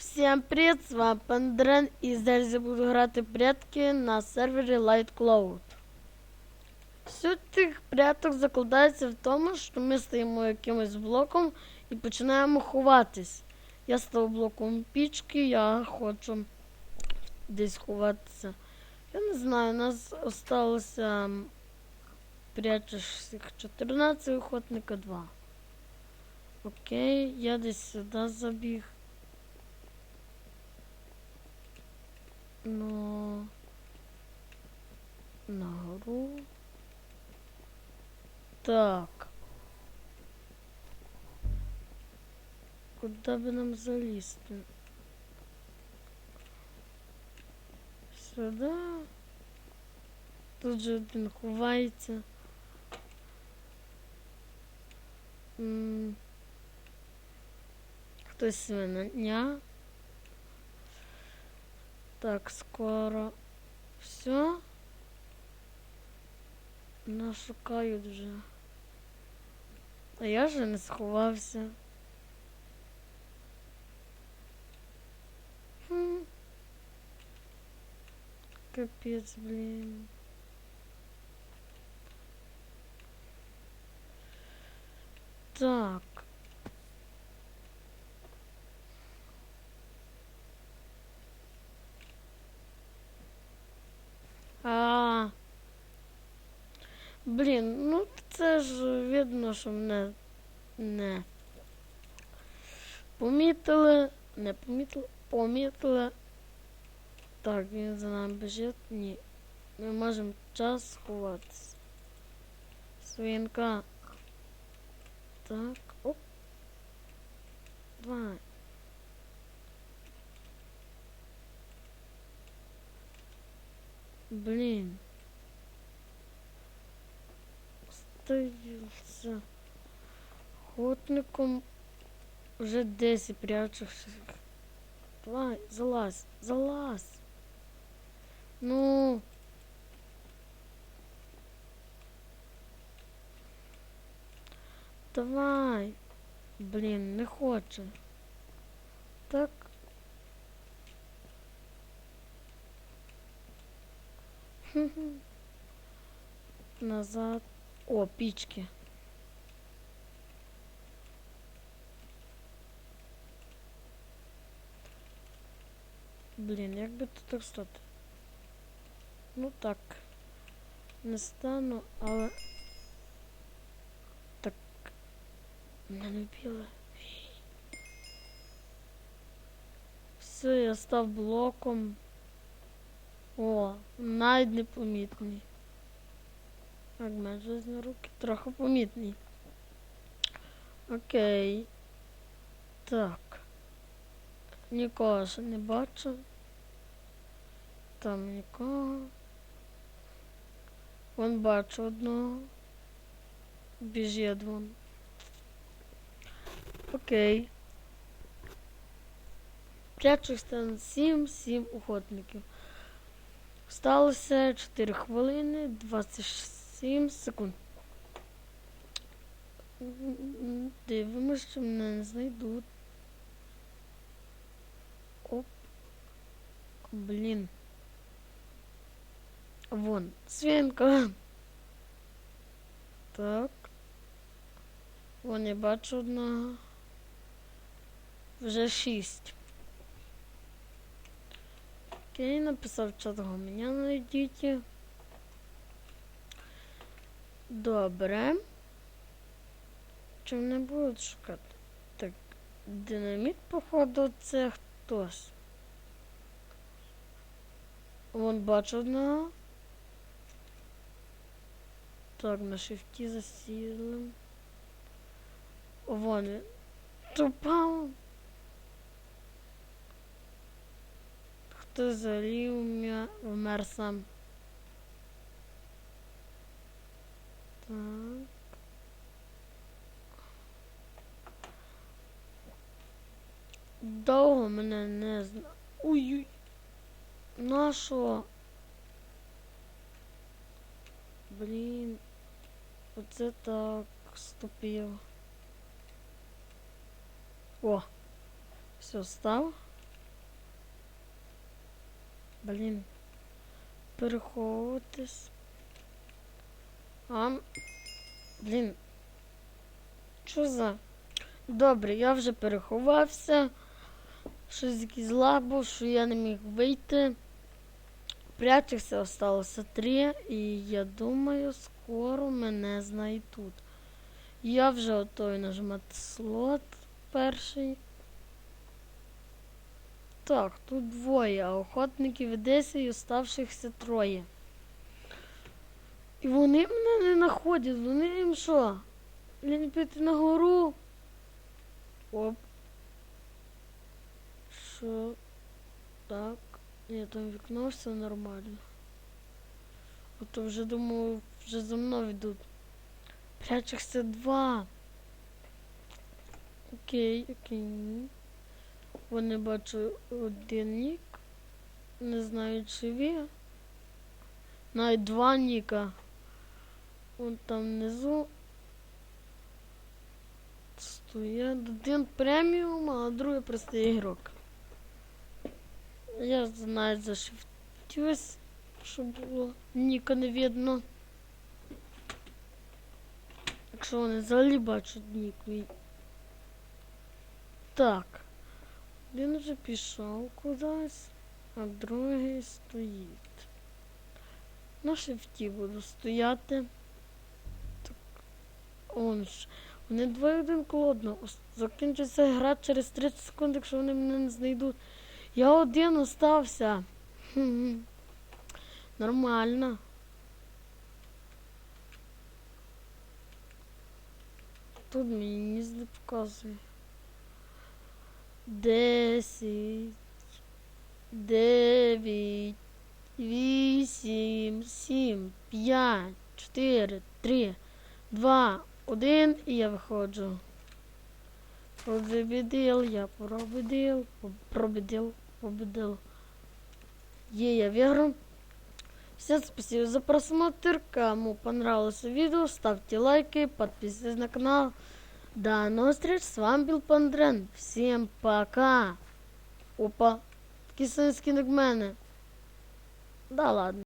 Всем привет, с вами Пандрен, і зараз я буду грати прятки на сервері Light Cloud. Суть тих пряток закладається в тому, що ми стоїмо якимось блоком і починаємо ховатись. Я став блоком пічки, я хочу десь ховатися. Я не знаю, у нас осталося прячешся 14, охотника 2. Окей, я десь сюди забіг. На гору. Так. Куда би нам залізти? Сюди. Тут же один ховається. Хтось свиня. Так, скоро. Все. Нас шукають вже. А я же не сховався. Хм. Капець, блін. Так. Блін, ну це ж видно, що мене не помітили, не помітили, помітили. Так, він за нами біжить. Ні. Ми можемо час сховатися. Свинка. Так, оп. Давай. Блін. Остається охотником вже 10 прячешся. Давай, залазь, залазь. Ну. Давай. Блін, не хоче. Так. Назад. О, пічки. Блін, як би тут так стати? Ну так. Не стану, але. Так. Мене не вбили. Все, я став блоком. О, навіть непомітний. Майже на руки трохи помітний. Окей. Так. Нікого ще не бачу. Там нікого. Вон бачу одного. Біжить вон. Окей. Прячусь там 7-7 охотників. Сталося 4 хвилини 27 секунд. Дивимось, що мене не знайдуть. Оп. Блін. Вон, свинка. Так. Вон я бачу одного. Вже шість. Окей, написав чат мене знайдіть. Добре. Чи мене будуть шукати? Так, динаміт, походу, це хтось. Вон бачу одного. Так, на шифті засіли. Вон він. Тупав. Хто взагалі вмя- вмер сам. Так. Довго мене не зна. Ой-ой. Нашо? Блін. Оце так ступив. О. Все, став. Блін. Переховуватись. А. Блін. Що за? Добре, я вже переховався. Щось якийсь лаг був, що я не міг вийти. Прятчихся осталося три, і я думаю, скоро мене знайдуть. Я вже готовий нажимати слот перший. Так, тут двоє, а охотників Одеси і оставшихся троє. І вони мене не знаходять, вони їм що? Лінь піти на гору. Оп. Що? Так. Ні, там вікно все нормально. А то вже думаю, вже за мною йдуть. Прячихся два. Окей, окей. Вони бачу один нік. Не знаю, чи ви. Навіть два ніка. Вон там внизу. Стоять один преміум, а другий простий ігрок. Я знаю зашифтюсь, щоб було ніка не видно. Якщо вони взагалі бачать нік мій. Так. Він вже пішов кудись, а другий стоїть. На шифті буду стояти. Так. Он. Вони двоє один коло. Закінчиться гра через 30 секунд, якщо вони мене не знайдуть. Я один остався. Нормально. Тут мені ніс не показує. Десять. Дев'ять. Вісім. Сім. П'ять. Чотири. Три. Два. Один. І я виходжу. Победил, я пробедил, пробедил, победил. Е, я выиграл. Всем спасибо за просмотр. Кому понравилось видео, ставьте лайки, подписывайтесь на канал. До новых встреч. С вами был Пандрен. Всем пока. Опа. В мене. Да ладно.